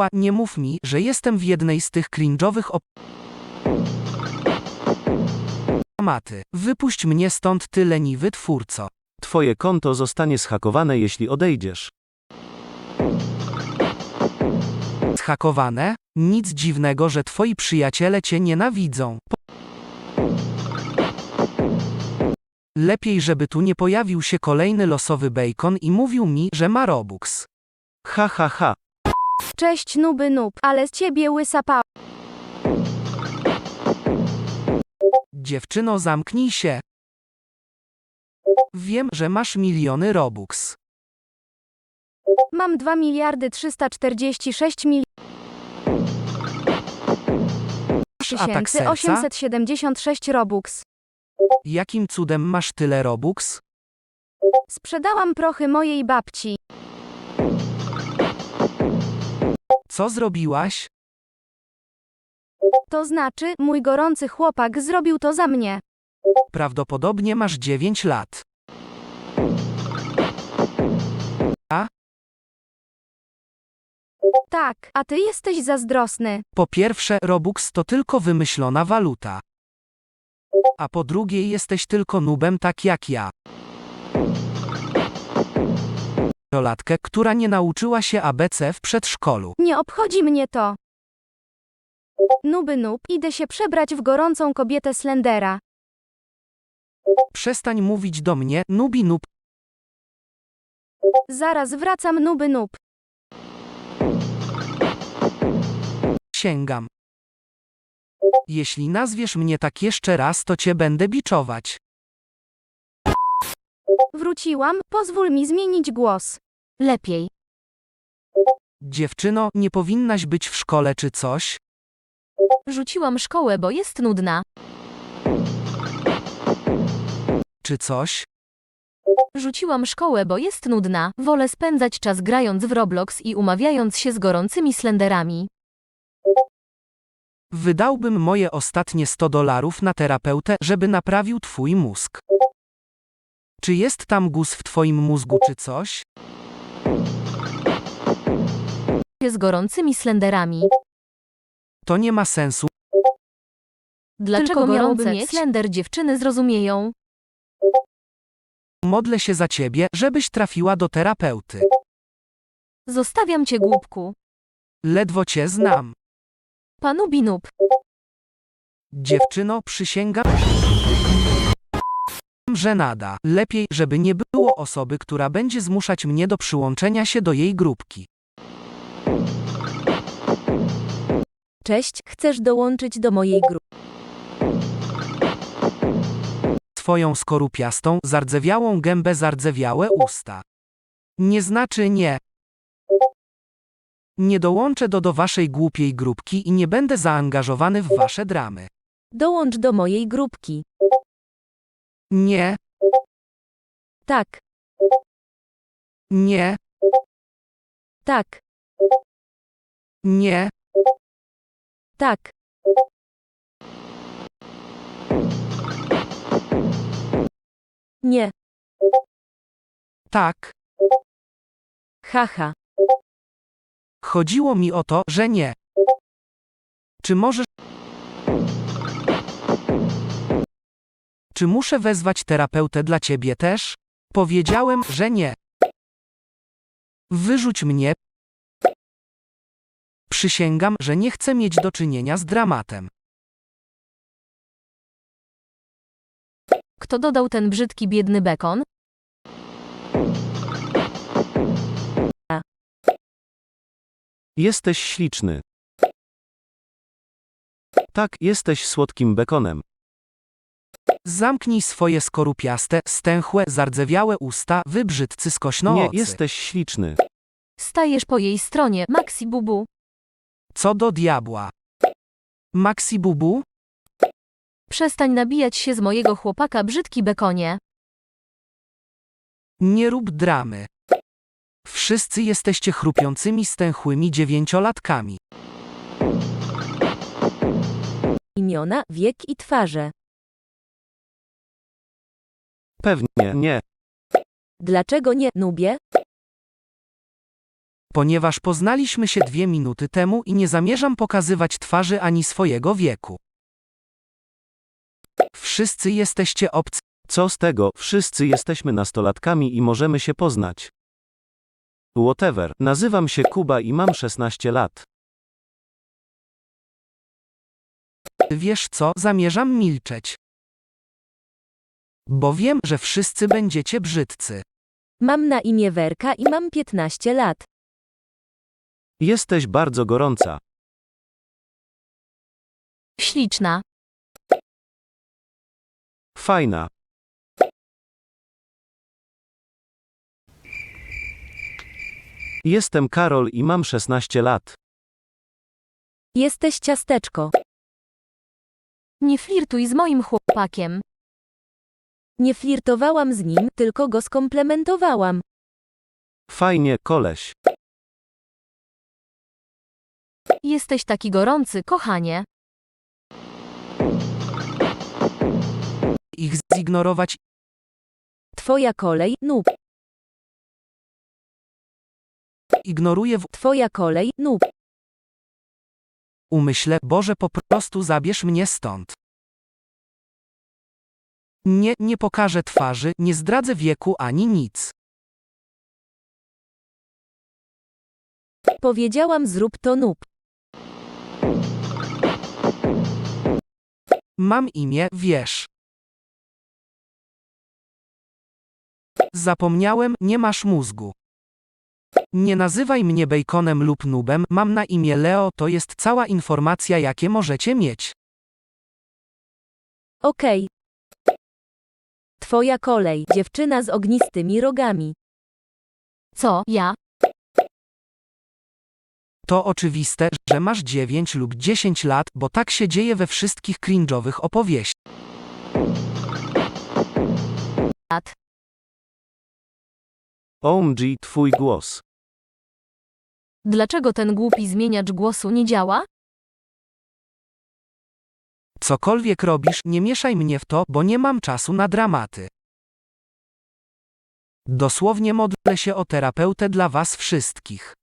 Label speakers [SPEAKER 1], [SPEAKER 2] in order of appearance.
[SPEAKER 1] Ła, nie mów mi, że jestem w jednej z tych cringe'owych op... Maty, wypuść mnie stąd ty leniwy twórco.
[SPEAKER 2] Twoje konto zostanie zhakowane, jeśli odejdziesz.
[SPEAKER 1] Zhakowane? Nic dziwnego, że twoi przyjaciele cię nienawidzą. Lepiej, żeby tu nie pojawił się kolejny losowy bacon i mówił mi, że ma Robux.
[SPEAKER 2] Ha ha ha.
[SPEAKER 3] Cześć nuby nub, ale z ciebie łysa pa...
[SPEAKER 1] Dziewczyno, zamknij się. Wiem, że masz miliony Robux.
[SPEAKER 3] Mam 2 miliardy 346 mil...
[SPEAKER 1] Atak
[SPEAKER 3] tysięcy
[SPEAKER 1] serca?
[SPEAKER 3] 876 Robux.
[SPEAKER 1] Jakim cudem masz tyle Robux?
[SPEAKER 3] Sprzedałam prochy mojej babci.
[SPEAKER 1] Co zrobiłaś?
[SPEAKER 3] To znaczy, mój gorący chłopak zrobił to za mnie.
[SPEAKER 1] Prawdopodobnie masz 9 lat.
[SPEAKER 3] Tak, a ty jesteś zazdrosny.
[SPEAKER 1] Po pierwsze, Robux to tylko wymyślona waluta. A po drugie, jesteś tylko nubem tak jak ja. Latkę, która nie nauczyła się ABC w przedszkolu.
[SPEAKER 3] Nie obchodzi mnie to. Nuby nub, idę się przebrać w gorącą kobietę Slendera.
[SPEAKER 1] Przestań mówić do mnie, nubi nub.
[SPEAKER 3] Zaraz wracam nuby nub.
[SPEAKER 1] Sięgam. Jeśli nazwiesz mnie tak jeszcze raz, to cię będę biczować.
[SPEAKER 3] Wróciłam, pozwól mi zmienić głos. Lepiej.
[SPEAKER 1] Dziewczyno, nie powinnaś być w szkole czy coś?
[SPEAKER 4] Rzuciłam szkołę, bo jest nudna.
[SPEAKER 1] Czy coś?
[SPEAKER 4] Rzuciłam szkołę, bo jest nudna. Wolę spędzać czas grając w Roblox i umawiając się z gorącymi slenderami.
[SPEAKER 1] Wydałbym moje ostatnie 100 dolarów na terapeutę, żeby naprawił twój mózg. Czy jest tam guz w twoim mózgu czy coś?
[SPEAKER 4] Z gorącymi slenderami.
[SPEAKER 1] To nie ma sensu.
[SPEAKER 4] Dlaczego
[SPEAKER 3] Tylko
[SPEAKER 4] gorące
[SPEAKER 3] mieć?
[SPEAKER 4] slender dziewczyny zrozumieją?
[SPEAKER 1] Modlę się za ciebie, żebyś trafiła do terapeuty.
[SPEAKER 4] Zostawiam cię głupku.
[SPEAKER 1] Ledwo cię znam.
[SPEAKER 4] Panu Binub.
[SPEAKER 1] Dziewczyno, przysięgam, że nada. Lepiej, żeby nie było osoby, która będzie zmuszać mnie do przyłączenia się do jej grupki.
[SPEAKER 3] Cześć, chcesz dołączyć do mojej grupy?
[SPEAKER 1] Twoją skorupiastą, zardzewiałą gębę, zardzewiałe usta. Nie znaczy nie. Nie dołączę do do waszej głupiej grupki i nie będę zaangażowany w wasze dramy.
[SPEAKER 3] Dołącz do mojej grupki.
[SPEAKER 1] Nie,
[SPEAKER 3] Tak,
[SPEAKER 1] nie,
[SPEAKER 3] tak,
[SPEAKER 1] nie.
[SPEAKER 3] tak. Nie,
[SPEAKER 1] Tak,
[SPEAKER 3] haha.
[SPEAKER 1] chodziło mi o to, że nie. Czy możesz. Czy muszę wezwać terapeutę dla ciebie też? Powiedziałem, że nie. Wyrzuć mnie. Przysięgam, że nie chcę mieć do czynienia z dramatem.
[SPEAKER 4] Kto dodał ten brzydki biedny bekon?
[SPEAKER 2] Jesteś śliczny. Tak, jesteś słodkim bekonem.
[SPEAKER 1] Zamknij swoje skorupiaste, stęchłe, zardzewiałe usta, wy brzydcy skośnoocy.
[SPEAKER 2] Nie, jesteś śliczny.
[SPEAKER 4] Stajesz po jej stronie, Maxi Bubu.
[SPEAKER 1] Co do diabła. Maxi Bubu?
[SPEAKER 4] Przestań nabijać się z mojego chłopaka, brzydki bekonie.
[SPEAKER 1] Nie rób dramy. Wszyscy jesteście chrupiącymi, stęchłymi dziewięciolatkami.
[SPEAKER 3] Imiona, wiek i twarze.
[SPEAKER 2] Pewnie nie.
[SPEAKER 3] Dlaczego nie, nubie?
[SPEAKER 1] Ponieważ poznaliśmy się dwie minuty temu i nie zamierzam pokazywać twarzy ani swojego wieku. Wszyscy jesteście obcy.
[SPEAKER 2] Co z tego, wszyscy jesteśmy nastolatkami i możemy się poznać. Whatever, nazywam się Kuba i mam 16 lat.
[SPEAKER 1] Wiesz co, zamierzam milczeć. Bo wiem, że wszyscy będziecie brzydcy.
[SPEAKER 3] Mam na imię Werka i mam 15 lat.
[SPEAKER 2] Jesteś bardzo gorąca.
[SPEAKER 4] Śliczna.
[SPEAKER 2] Fajna. Jestem Karol i mam 16 lat.
[SPEAKER 3] Jesteś ciasteczko.
[SPEAKER 4] Nie flirtuj z moim chłopakiem.
[SPEAKER 3] Nie flirtowałam z nim, tylko go skomplementowałam.
[SPEAKER 2] Fajnie, koleś.
[SPEAKER 4] Jesteś taki gorący, kochanie.
[SPEAKER 1] Ich zignorować
[SPEAKER 3] Twoja kolej, noob.
[SPEAKER 1] ignoruję w
[SPEAKER 3] Twoja kolej, noob.
[SPEAKER 1] umyśle, Boże po prostu zabierz mnie stąd. Nie, nie pokażę twarzy, nie zdradzę wieku ani nic.
[SPEAKER 3] Powiedziałam zrób to noob.
[SPEAKER 1] Mam imię, wiesz. Zapomniałem, nie masz mózgu. Nie nazywaj mnie bejkonem lub nubem, mam na imię Leo, to jest cała informacja, jakie możecie mieć.
[SPEAKER 3] Okej. Twoja kolej, dziewczyna z ognistymi rogami.
[SPEAKER 4] Co, ja?
[SPEAKER 1] To oczywiste, że masz 9 lub 10 lat, bo tak się dzieje we wszystkich cringe'owych opowieściach.
[SPEAKER 4] Lat.
[SPEAKER 2] OMG, twój głos.
[SPEAKER 4] Dlaczego ten głupi zmieniacz głosu nie działa?
[SPEAKER 1] Cokolwiek robisz, nie mieszaj mnie w to, bo nie mam czasu na dramaty. Dosłownie modlę się o terapeutę dla was wszystkich.